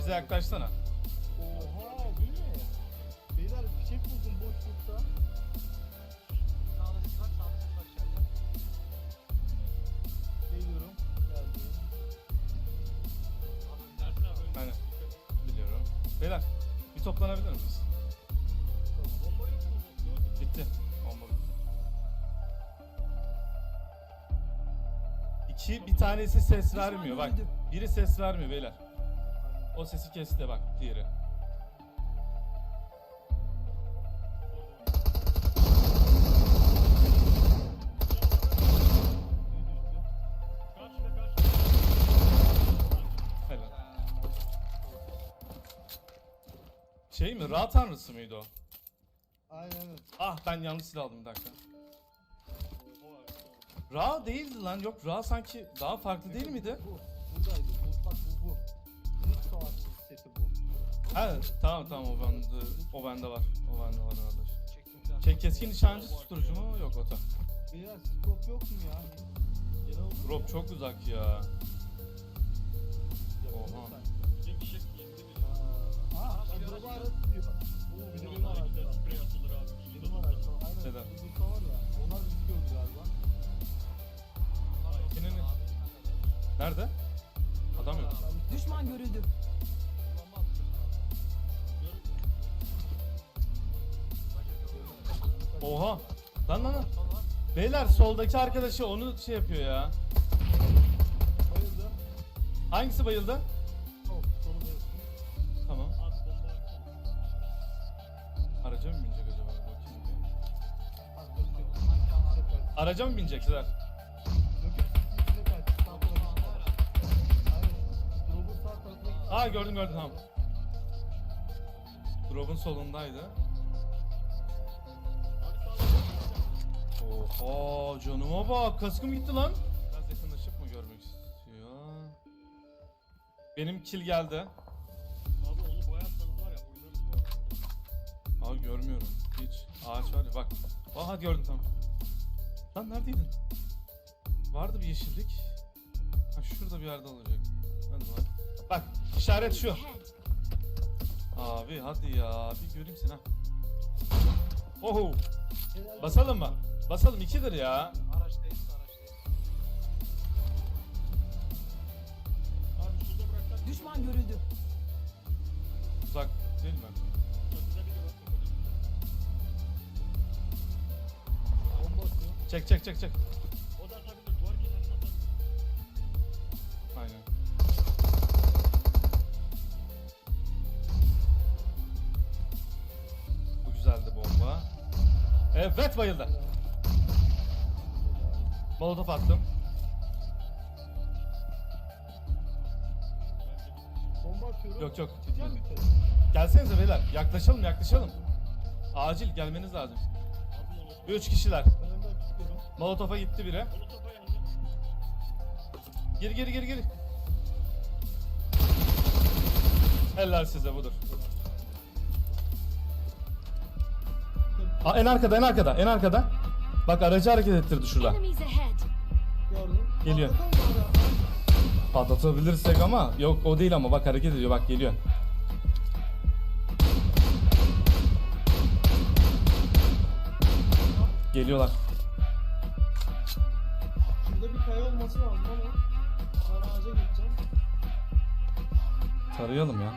bize yaklaşsana. Oha bu ne? Beyler fişek buldum boşlukta. Sağlıcı bak, sağlıcı bak içeride. Geliyorum. Biliyorum. Beyler bir toplanabilir miyiz? Bomba yok mu? Gördün mü? Bitti. İki, bir tanesi ses vermiyor bak. Biri ses vermiyor beyler. O sesi kesti bak diğeri. Şey mi? Ra tanrısı mıydı o? Aynen aynen. Ah ben yanlış silah aldım bir dakika. Ra değildi lan yok Ra sanki daha farklı değil miydi? Bu, Ha tamam tamam o bende o bende var. O bende var arkadaş. Şey keskin nişancı susturucu mu? Yok o da. Beyler scope yok mu ya? Olarak Drop çok uzak ya. Oha. sanki. Bizim fişek indi bir. Ha, Aa, ben bir drop'u araç- araç diyor. Oo bir de benim Onlar güzel araçta. sprey atılır abi. Benim araçta. Aynen. Neden? Bir Bursa var ya. Onlar bizi gördü galiba. Kimin? Nerede? Adam yok. Düşman görüldü. Oha. Lan lan lan. Beyler soldaki arkadaşı onu şey yapıyor ya. Bayıldı. Hangisi bayıldı? Tamam. Araca mı binecek acaba? Araca mı binecek Sezer? Yok gördüm gördüm tamam. Drop'un solundaydı. Oha canıma bak kaskım gitti lan. Biraz yakınlaşıp mı görmek istiyor? Benim kill geldi. Abi onu boyarsanız var ya oynarız bu arada. Aa görmüyorum. Hiç. Ağaç var ya bak. Aha gördüm tamam. Lan neredeydin? Vardı bir yeşillik. Ha şurada bir yerde olacak. Hadi bak. Bak işaret şu. Abi hadi ya bir göreyim seni ha. Oho. Basalım mı? Basalım ikidir ya. Araçtayız, araçtayız. Abi şurada bıraksak. Düşman görüldü. Uzak değil mi? Çatıda biri var. Bomba atıyor. Çek çek çek çek. Evet bayıldı. Molotof attım. Bomba atıyorum. Yok, yok, yukarı. Gelsenize beyler. Yaklaşalım yaklaşalım. Acil gelmeniz lazım. 3 kişiler. Ben. Molotofa gitti biri. Molotofa yandı. Gir gir gir gir. Helal size budur. Aa, en arkada en arkada en arkada. Bak aracı hareket ettirdi şurada. Gördüm. Geliyor. Patlatabilirsek ama yok o değil ama bak hareket ediyor bak geliyor. Geliyorlar. Şurada bir kaya olması lazım ama ben ağaca gideceğim. Tarayalım ya.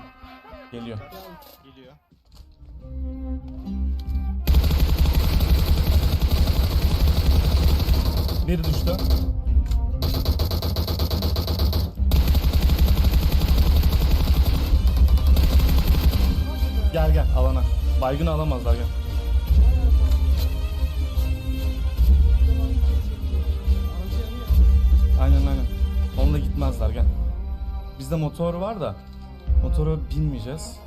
Geliyor. Gel. Geliyor. Bir düştü. Gel gel alana. Baygın alamazlar gel. Aynen aynen. Onunla gitmezler gel. Bizde motor var da motora binmeyeceğiz.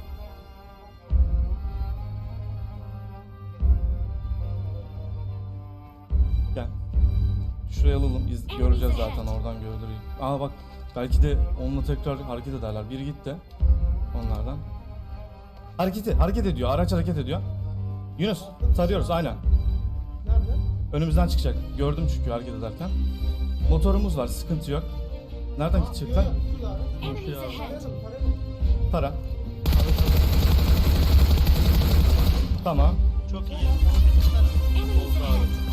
Gel. Şuraya alalım. iz göreceğiz zaten oradan görülür. Aa bak belki de onunla tekrar hareket ederler. Biri gitti. Onlardan. Hareketi hareket ediyor. Araç hareket ediyor. Yunus tarıyoruz aynen. Nerede? Önümüzden çıkacak. Gördüm çünkü hareket ederken. Motorumuz var sıkıntı yok. Nereden gidecekler? Enemies ahead. Para. Tamam. Çok iyi. Oldu abi.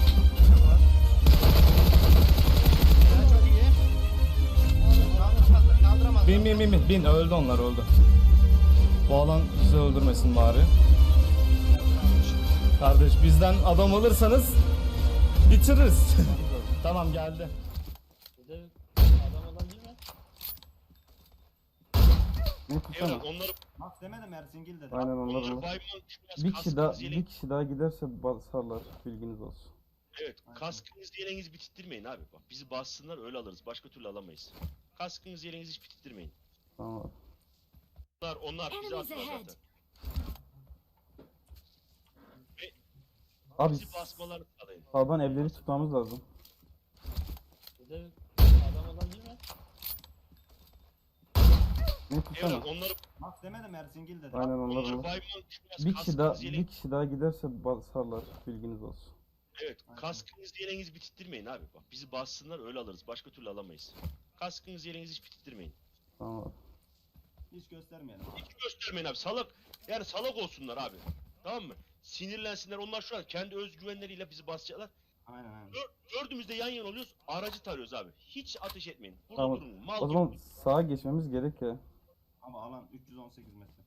Bin bin bin bin. Bin öldü onlar öldü. Bu alan bizi öldürmesin bari. Kardeş bizden adam alırsanız bitiririz. tamam geldi. Adam olan değil mi? Ne tutsana. Evet onları, Bak demedim Ersin dedi. Aynen onlar onları biraz Bir kişi daha bir kişi daha giderse basarlar bilginiz olsun. evet, kaskınız yeleğinizi bitirtmeyin abi. Bak bizi bassınlar öyle alırız. Başka türlü alamayız. Kaskınız yeleğinizi hiç bitirtmeyin. Tamam. Onlar onlar bizi Enemies atlar ahead. zaten. Abi Bizi basmalarını sağlayın. sağdan evleri tutmamız lazım. Bir de adam olan değil mi? Ne tutsana. Evet onları, Bak demedim Ersin dedi. Aynen onlar onları biraz Bir kişi daha kaskınız yeleğinizi bir kişi daha giderse basarlar bilginiz olsun. Evet, Aynen. kaskınız yeleğinizi bitirtmeyin abi. Bak bizi bassınlar öyle alırız. Başka türlü alamayız. Kaskınız yeleğinizi hiç bitirtmeyin. Tamam abi. Hiç göstermeyelim. Hiç göstermeyin abi. Salak. Yani salak olsunlar abi. Tamam mı? Sinirlensinler. Onlar şu an kendi özgüvenleriyle bizi basacaklar. Aynen aynen. Dör- Dördümüz de yan yana oluyoruz. Aracı tarıyoruz abi. Hiç ateş etmeyin. Burada Tamam. durun. Mal O gibi. zaman sağa geçmemiz gerek ya. Ama alan 318 metre.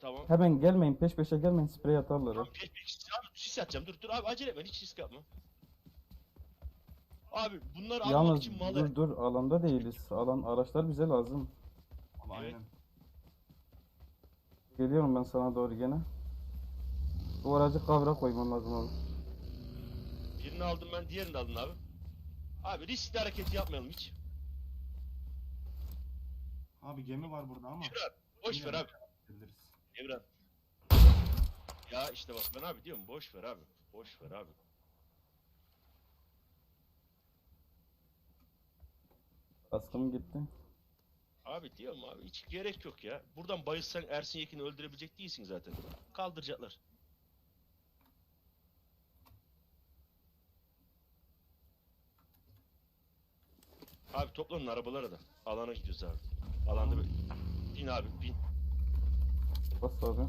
Tamam. Hemen gelmeyin peş peşe gelmeyin sprey atarlar ha. Tamam, peş peş. Abi sis atacağım. Dur dur abi acele etme. Hiç risk yapma. Abi bunları almak Yalnız için malı. dur dur alanda değiliz. Alan araçlar bize lazım. Ama Evet. aynen. Geliyorum ben sana doğru gene. Bu aracı kavra koyman lazım abi. Birini aldım ben. Diğerini de alın abi. Abi riskli hareketi yapmayalım hiç. Abi gemi var burada ama. Evren. Boş ver abi. Biliriz. Evren. Ya işte bak ben abi diyorum boş ver abi. Boş ver abi. Kaskım gitti. Abi diyorum abi hiç gerek yok ya. Buradan bayılsan Ersin Yekin'i öldürebilecek değilsin zaten. Kaldıracaklar. Abi toplanın arabalara da. Alana gidiyoruz abi. Alanda bir... Bin abi bin. Bas abi.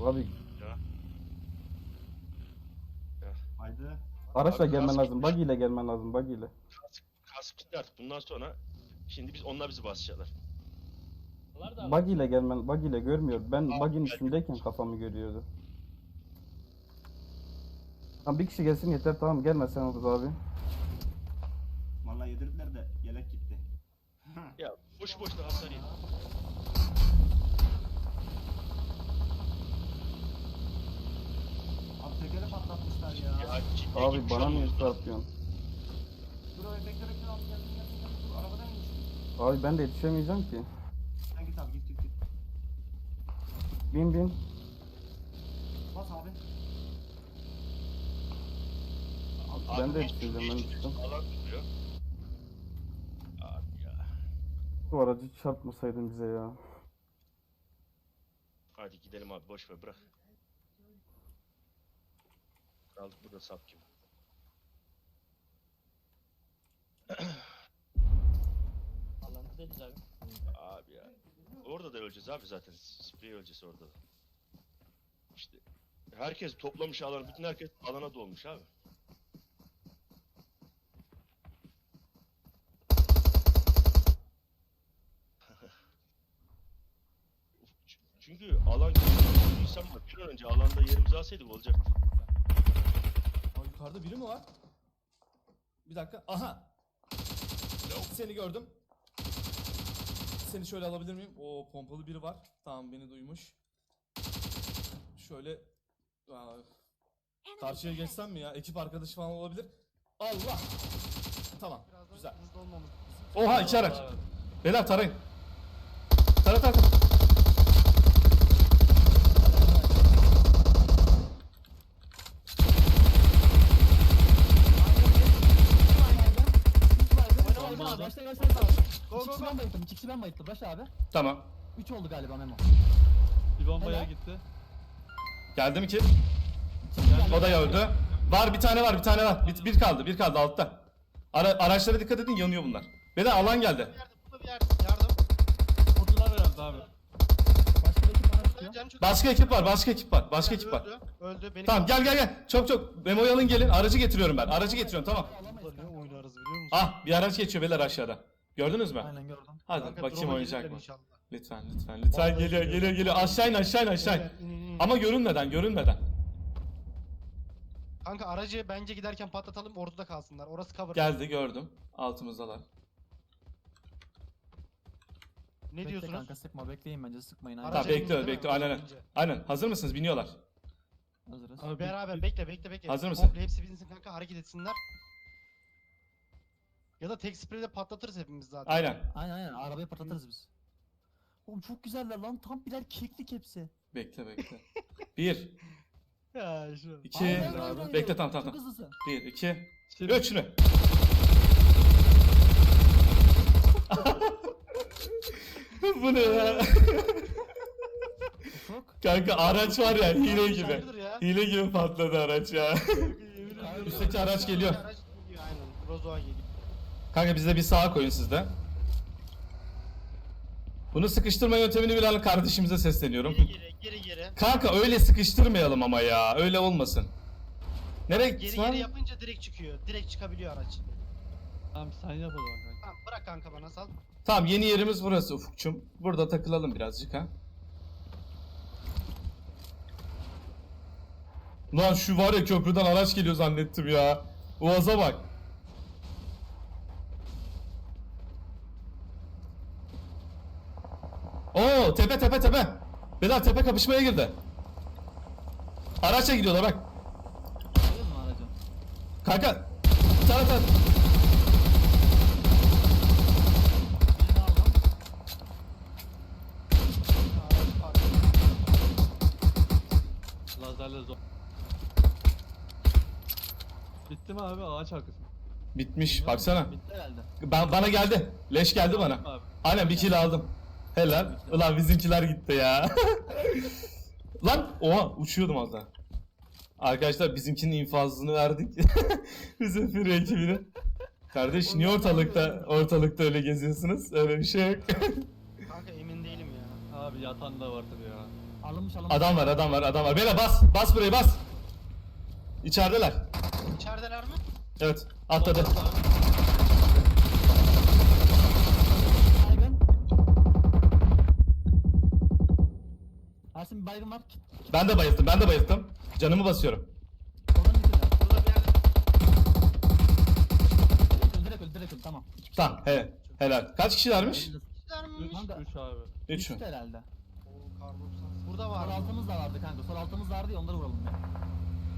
Abi Ya. Haydi. Araçla Abi, gelmen kask lazım. Buggy ile gelmen lazım. Buggy ile. Kask, kask gitti artık bundan sonra. Şimdi biz onlar bizi basacaklar. Buggy ile gelmen. Buggy ile görmüyor. Ben buggy'nin gel. üstündeyken kafamı görüyordu. Tamam bir kişi gelsin yeter tamam gelme sen olur abi. Vallahi yedirdiler de yelek gitti. Ya boş boş da hasar yedi. Abi tekeri ya. Abi bana lazım. çarpıyorsun? Dur abi bekle bekle abi geldim geldim geldim. Dur arabadan inmiştim. Abi ben de yetişemeyeceğim ki. Sen git abi git git git. Bin bin. Bas abi. Abi Ben de yetişeceğim, ben. Alan. Abi ya. Bu aracı çarpmasaydın bize ya. Hadi gidelim abi boş ver bırak. Kaldık burada sap gibi. Alanda değiliz abi. Abi ya. Orada da öleceğiz abi zaten. Sprey öleceğiz orada da. İşte herkes toplamış alanı. Bütün herkes alana dolmuş abi. Çünkü alan insan var. Bir önce alanda yerimizi alsaydık olacaktı. Yukarıda biri mi var? Bir dakika. Aha. Seni gördüm. Seni şöyle alabilir miyim? O pompalı biri var. Tamam beni duymuş. Şöyle Aa, karşıya geçsem mi ya? Ekip arkadaşı falan olabilir. Allah. Tamam. Güzel. Oha iki araç. Beyler tarayın. Tara tara. tara. Kişi ben bayılttım, iki kişi ben bayılttım. Başla abi. Tamam. Üç oldu galiba Memo. Bir bombaya gitti. Geldi mi ki? O da öldü. Var bir tane var bir tane var. Bir, bir kaldı bir kaldı altta. Ara, araçlara dikkat edin yanıyor bunlar. Beyler alan geldi. Yardım. Yardım. Kurtular herhalde abi. Başka bir ekip bana tutuyor. Canım çok- Başka ekip var, başka ekip var, başka ekip var. Öldü. Öldü. Beni Tamam gel gel gel. Çok çok. Memo'yu alın gelin. Aracı getiriyorum ben. Aracı getiriyorum tamam. Alamayız Ne kanka. oynarız biliyor musun? Ah bir araç geçiyor beyler aşağıda. Gördünüz mü? Aynen gördüm. Hadi Kanka, bakayım oynayacak mı? inşallah. Lütfen lütfen lütfen Vallahi geliyor geliyor. geliyor geliyor. Aşağı in aşağı in aşağı in. Evet. Ama görünmeden görünmeden. Kanka aracı bence giderken patlatalım ortada kalsınlar. Orası cover. Geldi gördüm. Altımızdalar. Ne Bekle diyorsunuz? kanka sıkma bekleyin bence sıkmayın. Araca Tamam değil mi? bekliyoruz. Aynen bineceğiz. Aynen. Hazır mısınız? Biniyorlar. Hazırız. Abi Beraber bekle bekle bekle. Hazır mısın? Komple hepsi binsin kanka hareket etsinler. Ya da tek spreyle patlatırız hepimiz zaten. Aynen. Aynen aynen arabayı patlatırız biz. Oğlum çok güzeller lan tam birer keklik hepsi. Bekle bekle. Bir, Ya şu. iki, hayır. bekle tamam tamam. Çok tamam. hızlısın. Bir, iki, Şimdi üç mü? Bu ne ya? Ufuk. Kanka araç var ya hile gibi. Hayırdır ya? Hile gibi patladı araç ya. Üstteki araç geliyor. Araç geliyor aynen. Rozo'a geliyor. Kanka bizde bir sağa koyun sizde. Bunu sıkıştırma yöntemini bilen kardeşimize sesleniyorum. Geri geri geri geri. Kanka öyle sıkıştırmayalım ama ya. Öyle olmasın. Nereye Geri gitsin lan? geri yapınca direkt çıkıyor. Direkt çıkabiliyor araç. Tamam sen yap o zaman kanka. Tamam bırak kanka bana sal. Tamam yeni yerimiz burası Ufukçum. Burada takılalım birazcık ha. Lan şu var ya köprüden araç geliyor zannettim ya. Uaz'a bak. Oo tepe tepe tepe. Beyler tepe kapışmaya girdi. Araçla gidiyorlar bak. Alır mı aracı? Kanka. Tara tara. Birini aldım. Araç park. Lazerle zor. Bitti mi abi ağaç arkası? Bitmiş baksana. Bitti herhalde. Ben, bana geldi. Leş geldi bana. Abi. Aynen bir kill aldım. Helal. Ulan bizimkiler gitti ya. Lan oha uçuyordum az daha. Arkadaşlar bizimkinin infazını verdik. Bizim free ekibine. Kardeş niye ortalıkta ortalıkta öyle geziyorsunuz? Öyle bir şey yok. Kanka emin değilim ya. Abi yatan da vardır ya. Alınmış alınmış. adam var adam var adam var. Beyler bas bas buraya bas. İçerideler. İçerideler mi? Evet atladı. Baygın. Baygın var. Ben de bayıldım ben de bayıldım. Canımı basıyorum. Oradan bitirler. Burada bir yerde. Direkt direkt öldü tamam. Tamam he, helal. Kaç kişilermiş? Kişiler mi? 3 Kanka. 3 abi. Üç mü? Bitti herhalde. Oo, kar 90. Burada var. Sol altımız da vardı kanka. Sol altımız vardı ya onları vuralım. ya.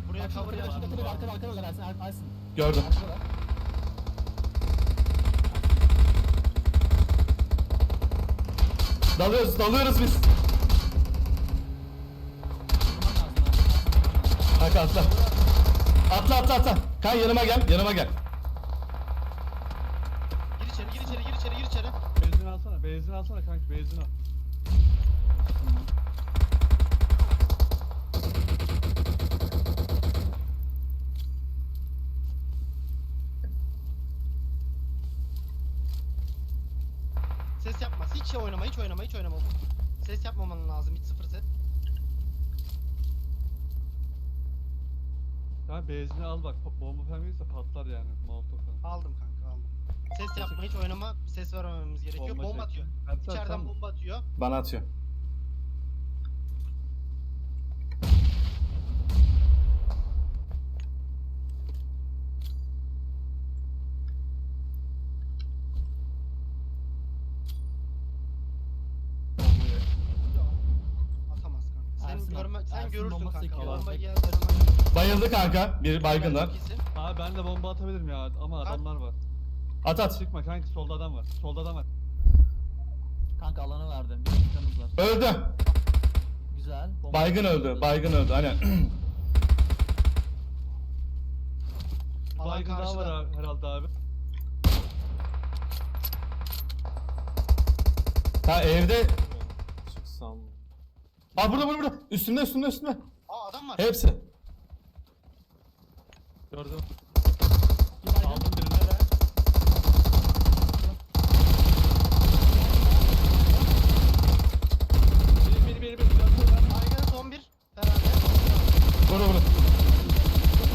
Buraya Bak cover yapalım. şurada arkada arkada arkada Ersin Ersin. Gördüm. Arkada. Dalıyoruz dalıyoruz biz. Vurman lazım ha. Kanka atla. Atla atla atla. Kan yanıma gel yanıma gel. Gir içeri gir içeri gir içeri gir içeri. Benzin alsana. Benzin alsana kanka benzin al. Ses yapma. Hiç şey oynama hiç oynama hiç oynama. Ses yapmaman lazım hiç sıfır set. Kanka benzini al bak. pa- Bomba falan gelirse patlar yani. Molotov falan. Aldım kanka aldım. Ses yapma hiç oynama. Ses vermememiz gerekiyor. Bomba, çek. atıyor. Hadi sen- İçeriden sen- bomba atıyor. Bana atıyor. Atamaz kanka. Sen Ersin görme abi, sen görürsün kanka. Bomba geldi. Bayıldı kanka. Bir baygınlar. Abi ben de bomba atabilirim ya ama adamlar var. At at. Çıkma kanka solda adam var. Solda adam var. Kanka alanı verdi. Bir dakikamız var. Öldü. Güzel. Bomba- Baygın öldü. Baygın öldü. Aynen. Baygın daha var abi, herhalde abi. ha evde. Çıksam. Aa burada burada burada. Üstümde üstümde üstümde. Aa adam var. Hepsi. Gördüm. Aldım birini. Biri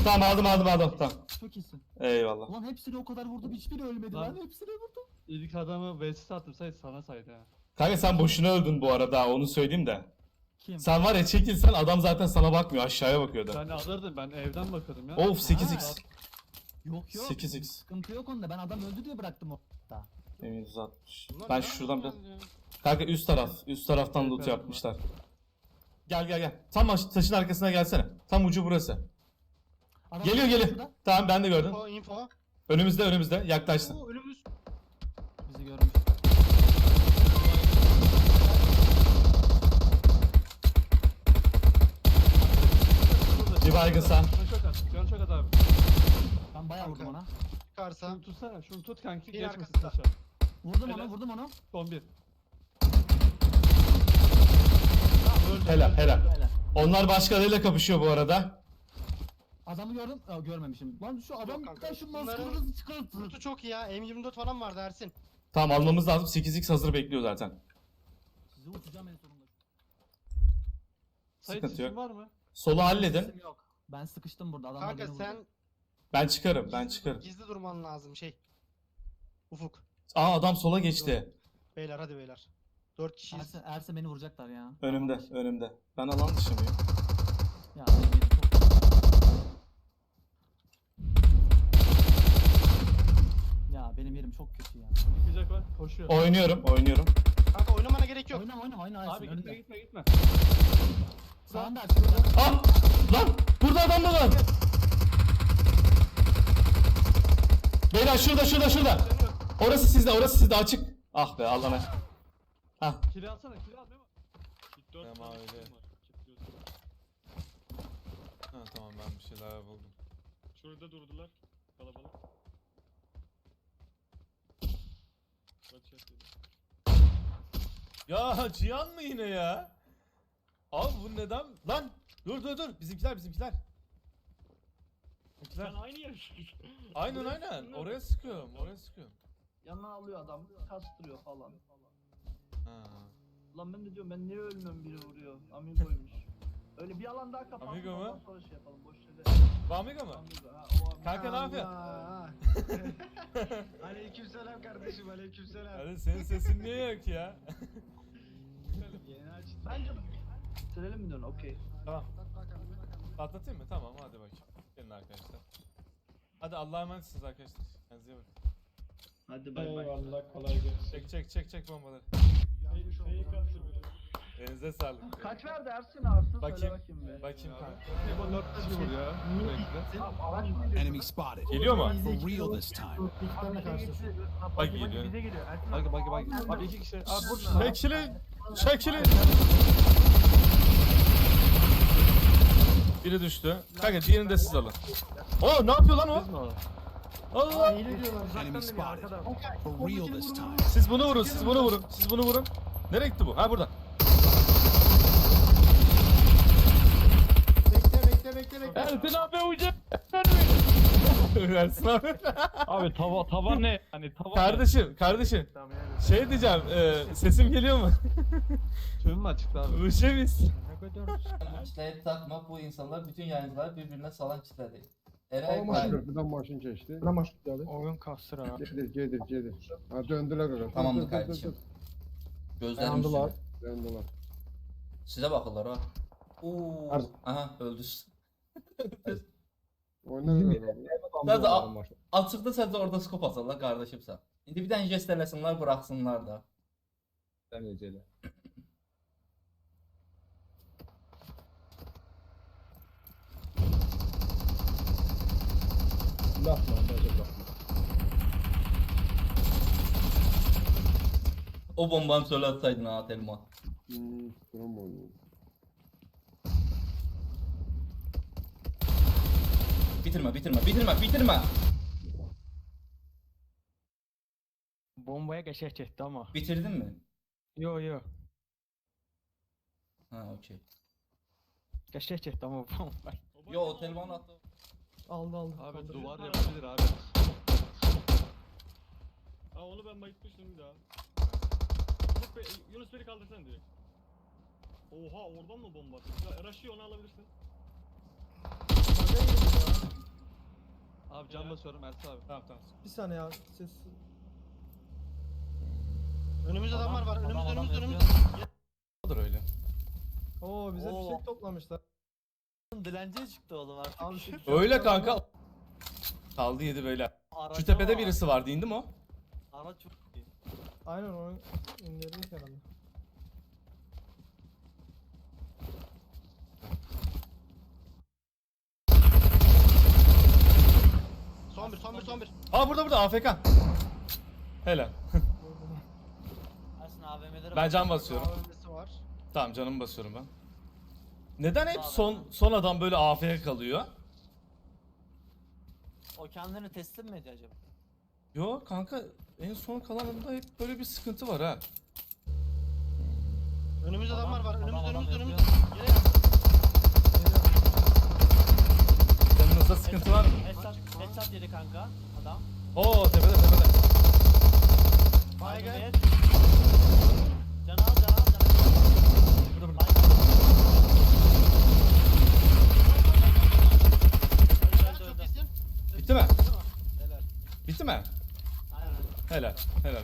Tamam aldım aldım aldım tamam. Çok iyisin. Eyvallah. Ulan hepsini o kadar vurdum hiçbiri ölmedi Lan. lan. Hepsini vurdum. İlk adamı West'e attım say sana saydı ha. Kanka sen boşuna öldün bu arada onu söyleyeyim de. Kim? Sen var ya çekilsen adam zaten sana bakmıyor aşağıya bakıyordu. Ben alırdım ben evden bakıyordum ya. Of 8x. Yok yok. 8x. Sıkıntı yok onda ben adam öldü diye bıraktım orada. Emin 160. Ben şuradan bir... Kanka üst taraf. Üst taraftan loot yapmışlar. Gel gel gel. Tam aş- taşın arkasına gelsene. Tam ucu burası. Adam Geliyor geliyor. Tamam ben de gördüm. Info info. Önümüzde önümüzde. Yaklaştı. Oo önümüz. Baygın sağ. Can çok at. Çok at abi. Ben bayağı vurdum Kanka. ona. Çıkarsa. Şunu tutsana. Şunu tut kanki. Bir Geçmesin arkasında. taşa. Vurdum Helal. onu vurdum onu. Son bir. Helal helal. Öyle. Onlar başkalarıyla kapışıyor bu arada. Adamı gördüm. Aa, görmemişim. Lan şu adam kanka. şu Bunların- maskalarını çıkarttı. Kutu çok iyi ya. M24 falan vardı Ersin. Tamam almamız lazım. 8x hazır bekliyor zaten. Sizi uçacağım en sonunda. Sayı Sıkıntı çizim yok. var mı? Solu halledin. Sesim yok. Ben sıkıştım burada. Adamlar Kanka beni sen. Ben çıkarım ben gizli, çıkarım. gizli durman lazım şey. Ufuk. Aa adam sola geçti. Beyler hadi beyler. 4 kişiyiz. Erse, Erse beni vuracaklar ya. Önümde önümde. Ben alan dışı mıyım? Ya benim yerim çok- Ya benim yerim çok kötü ya. Çıkacak var. Koşuyor. Oynuyorum oynuyorum. Kanka oynamana gerek yok. Oynama oynama oyna Ersin. Abi gitme önünde. gitme gitme. Sağında Ersin burada. Lan! Burada adam da var! Beyler şurada şurada şurada. Orası sizde orası sizde açık. Ah be Allah'ına. Hah. Kili alsana kili al. Memo. Kit 4 Tamam, tane öyle. var. Kit diyorsun. Ha tamam ben bir şeyler buldum. Şurada durdular. Kalabalık. Kaç yedi. Ya Cihan mı yine ya? Abi bu neden? Lan dur dur dur bizimkiler bizimkiler. Bizimkiler. Sen aynı yer yaşıyorsun. Aynen aynen oraya sıkıyorum oraya sıkıyorum. Yanına alıyor adam, kastırıyor falan. Ha. Lan ben de diyorum ben niye ölmüyorum biri vuruyor. Amigo'ymuş. Öyle bir alan daha kapatalım Amigo mu? ondan sonra şey yapalım boş yere. Bu Amiga mı? Amigo ha o Amigo. Kanka ne yapıyorsun? aleykümselam kardeşim aleykümselam. Hadi senin sesin niye yok ya? Yeni açtım. Bence bitirelim mi diyorsun? Okey. Tamam. Atlatayım mı? Tamam hadi bakayım. Gelin arkadaşlar. Hadi Allah'a emanetsiniz arkadaşlar. Kendinize iyi bakın. Hadi bay bay. Eyvallah kolay gelsin. Çek çek çek çek bombaları. Kattı böyle. Elinize sağlık. Kaç verdi Ersin Arsın? Söyle Bakayım. bakayım be. Bakayım kanka. Memo 4 kişi vuruyor. Sürekli. Tamam, araç mı geliyor? Enemy spotted. Geliyor mu? For real this time. Bak geliyor. Bize geliyor. Ersin Bagi bagi bagi. Abi iki kişi. Abi bu Çekilin. Çekilin. Biri düştü. Kanka diğerini de siz alın. Oo ne yapıyor lan o? Allah. Enemy spotted. For real this time. Siz bunu vurun, siz bunu vurun, siz bunu vurun. Nereye gitti bu? Ha burada. Bekle bekle bekle bekle. Ersin abi uyacak. Ersin abi. Abi tava tava ne? Hani tava kardeşim, kardeşim. Şey diyeceğim, e, sesim geliyor mu? Tüm mü açıktı abi? Bu şey miyiz? Kitleye takma bu insanlar bütün yayıncıları birbirine salan kitle değil. Eray Kay- Köprüden maşın geçti. Buna maç geldi. Oyun kastır ha. Gelir gelir gelir. Ha döndüler öyle. Tamamdır kardeşim. Gözlerim Yandılar. üstüne. Döndüler. Size bakırlar ha. Oo. Ar- Aha öldü. Oynar öyle. Sadece a- açıqda sadəcə orada skop açarlar qardaşımsan. İndi bir dənə jest eləsinlər, buraxsınlar da. O bombanı çölə atsaydın ha Telman. Hmm, oynuyor. Bitirmə, bitirmə, bitirmə, bitirmə. Bombaya geçer çekti ama. Bitirdin mi? Yo yo. Ha, okey. Geçer çekti ama bomba. Yo, o Telman atdı. Aldı aldı. Abi duvar yapabilir abi. Aa onu ben bayıtmıştım bir daha. Yunus, Bey'i kaldırsan direkt. Oha oradan mı bomba? Ya Raşi onu alabilirsin. Abi can basıyorum Ersin abi. Tamam tamam. Bir saniye ya ses. Önümüzde adamlar var. Önümüzde adam önümüzde önümüzde. Olur öyle. Oo bize Oo. fişek toplamışlar. Dilenciye çıktı oğlum artık. Abi Öyle kanka. Kaldı yedi böyle. Aracı Şu tepede var. birisi vardı indi mi o? Araç çok iyi. Aynen onu indirdik herhalde. Son bir son bir son bir. Aa burada burada AFK. Helal. Ersin AVM'lere Ben can basıyorum. AVM'si var. Tamam canımı basıyorum ben. Neden hep son son adam böyle AFK kalıyor? O kendini teslim mi ediyor acaba? Yo kanka en son kalanında hep böyle bir sıkıntı var ha. Önümüzde adamlar var. Önümüzde önümüzde önümüzde. Yere. Canınızda sıkıntı var mı? Headshot, headshot yedi kanka adam. Oo tepede tepede. Baygın. Can al can al can al. Burada burada. Öldü öldü. Bitti mi? Helal. Bitti mi? Helal. Helal.